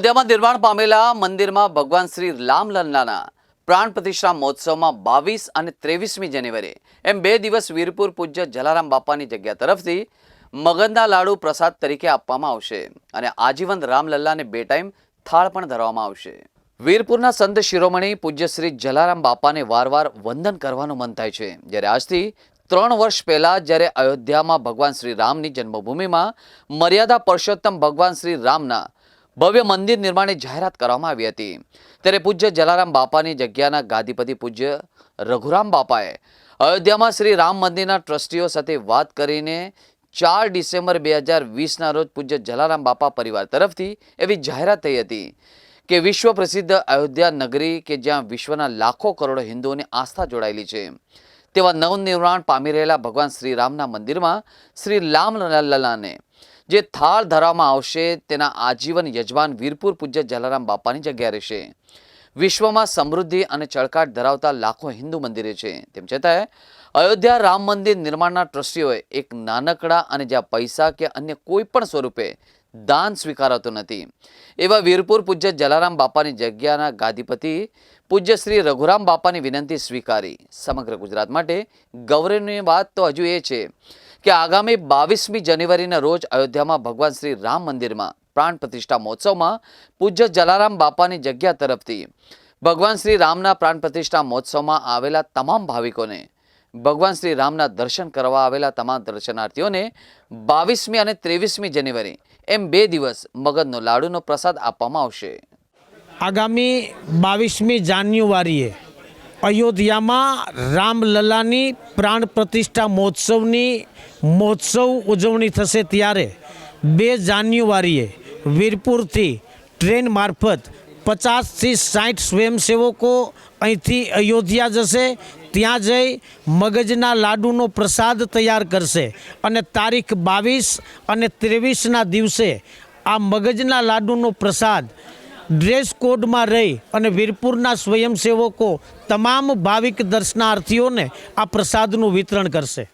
અયોધ્યામાં નિર્માણ પામેલા મંદિરમાં ભગવાન શ્રી રામલલ્લાના પ્રાણ પ્રતિષ્ઠા મહોત્સવમાં બાવીસ અને ત્રેવીસમી જાન્યુઆરી, એમ બે દિવસ વીરપુર પૂજ્ય જલારામ બાપાની જગ્યા તરફથી મગનના લાડુ પ્રસાદ તરીકે આપવામાં આવશે અને આજીવન રામલલ્લાને બે ટાઈમ થાળ પણ ધરવામાં આવશે. વીરપુરના સંત શિરોમણી પૂજ્ય શ્રી જલારામ બાપાને વારવાર વંદન કરવાનું મન થાય છે. જ્યારે આજથી ત્રણ વર્ષ પહેલાં જ્યારે અયોધ્યામાં ભગવાન શ્રી રામની જન્મભૂમિમાં મર્યાદા પુરુષોત્તમ ભગવાન શ્રી રામના ભવ્ય મંદિર નિર્માણની જાહેરાત કરવામાં આવી હતી. ત્યારે પૂજ્ય જલારામ બાપાની જગ્યાના ગાદીપતિ પૂજ્ય રઘુરામ બાપાએ અયોધ્યામાં શ્રી રામ મંદિરના ટ્રસ્ટીઓ સાથે વાત કરીને ચાર ડિસેમ્બર બે હજાર વીસના રોજ પૂજ્ય જલારામ બાપા પરિવાર તરફથી એવી જાહેરાત થઈ હતી કે વિશ્વ પ્રસિદ્ધ અયોધ્યા નગરી કે જ્યાં વિશ્વના લાખો કરોડો હિન્દુઓની આસ્થા જોડાયેલી છે. તેવા નવનિર્માણ પામી રહેલા ભગવાન શ્રી રામના મંદિરમાં શ્રી રામલલ્લાને જે થાળ ધરવામાં આવશે, તેના આજીવન યજમાન વીરપુર પૂજ્ય જલારામ બાપાની જગ્યા રહેશે. વિશ્વમાં સમૃદ્ધિ અને ચળકાટ ધરાવતા લાખો હિન્દુ મંદિરે છે. તેમ છતાંય, અયોધ્યા રામ મંદિર નિર્માણના ટ્રસ્ટીઓએ એક નાનકડા અને જ્યાં પૈસા કે અન્ય કોઈ પણ સ્વરૂપે દાન સ્વીકારાતું નથી. એવા વીરપુર પૂજ્ય જલારામ બાપાની જગ્યાના ગાદીપતિ પૂજ્ય શ્રી રઘુરામ બાપાની વિનંતી સ્વીકારી. સમગ્ર ગુજરાત માટે ગૌરવની વાત તો હજુ એ છે. કે આગામી બાવીસમી જાન્યુઆરીના રોજ અયોધ્યામાં ભગવાન શ્રી રામ મંદિરમાં પ્રાણ પ્રતિષ્ઠા મહોત્સવમાં પૂજ્ય જલારામ બાપાની જગ્યા તરફથી ભગવાન શ્રી રામના પ્રાણ પ્રતિષ્ઠા મહોત્સવમાં આવેલા તમામ ભાવિકોને ભગવાન શ્રી રામના દર્શન કરવા આવેલા તમામ દર્શનાર્થીઓને બાવીસમી અને ત્રેવીસમી જાન્યુઆરી એમ બે દિવસ મગજનો લાડુનો પ્રસાદ આપવામાં આવશે. આગામી બાવીસમી જાન્યુઆરીએ અયોધ્યામાં રામલલાની પ્રાણ પ્રતિષ્ઠા મહોત્સવની મહોત્સવ ઉજવણી થશે ત્યારે બે જાન્યુઆરીએ વીરપુરથી ટ્રેન મારફત પચાસથી સાઠ સ્વયંસેવકો અહીંથી અયોધ્યા જશે. ત્યાં જઈ મગજના લાડુનો પ્રસાદ તૈયાર કરશે અને તારીખ બાવીસ અને ત્રેવીસના દિવસે આ મગજના લાડુનો પ્રસાદ ડ્રેસ કોડમાં રહી અને વીરપુરના સ્વયંસેવકો તમામ ભાવિક દર્શનાર્થીઓને આ પ્રસાદનું વિતરણ કરશે.